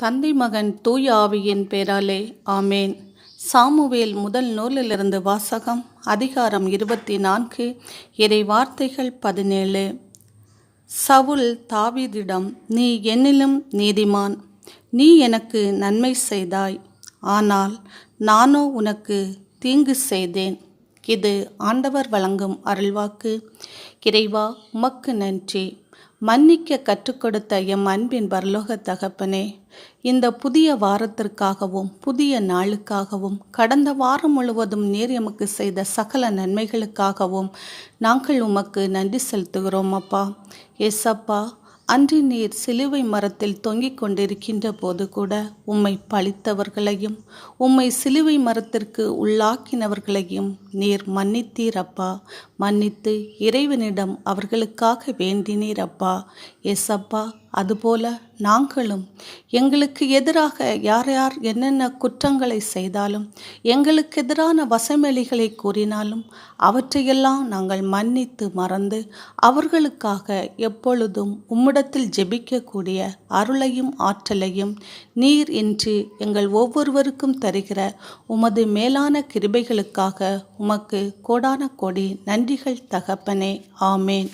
தந்தை மகன் தூய ஆவியின் பேராலே ஆமேன். சாமுவேல் முதல் நூலிலிருந்து வாசகம் அதிகாரம் இருபத்தி நான்கு இறை வார்த்தைகள் பதினேழு. சவுல் தாவிதிடம் நீ என்னிலும் நீதிமான் நீ எனக்கு நன்மை செய்தாய் ஆனால் நானோ உனக்கு தீங்கு செய்தேன். இது ஆண்டவர் வழங்கும் அருள்வாக்கு. இறைவா உமக்கு நன்றி. மன்னிக்க கற்றுக் கொடுத்த எம் அன்பின் பரலோக தகப்பனே இந்த புதிய வாரத்திற்காகவும் புதிய நாளுக்காகவும் கடந்த வாரம் முழுவதும் நீர் எமக்கு செய்த சகல நன்மைகளுக்காகவும் நாங்கள் உமக்கு நன்றி செலுத்துகிறோம் அப்பா. எஸ்அப்பா அன்று நீர் சிலுவை மரத்தில் தொங்கிக் கொண்டிருக்கின்ற போது கூட உம்மை பழித்தவர்களையும் உம்மை சிலுவை மரத்திற்கு உள்ளாக்கினவர்களையும் நீர் மன்னித்தீரப்பா மன்னித்து இறைவனிடம் அவர்களுக்காக வேண்டினீரப்பா எஸ்அப்பா அதுபோல நாங்களும் எங்களுக்கு எதிராக யார் யார் என்னென்ன குற்றங்களை செய்தாலும் எங்களுக்கு எதிரான வசமெளிகளை கூறினாலும் அவற்றையெல்லாம் நாங்கள் மன்னித்து மறந்து அவர்களுக்காக எப்பொழுதும் உம்மிடத்தில் ஜெபிக்கக்கூடிய அருளையும் ஆற்றலையும் நீர் இன்று எங்கள் ஒவ்வொருவருக்கும் தருகிற உமது மேலான கிருபைகளுக்காக உமக்கு கோடான கோடி நன்றிகள் தகப்பனே. ஆமேன்.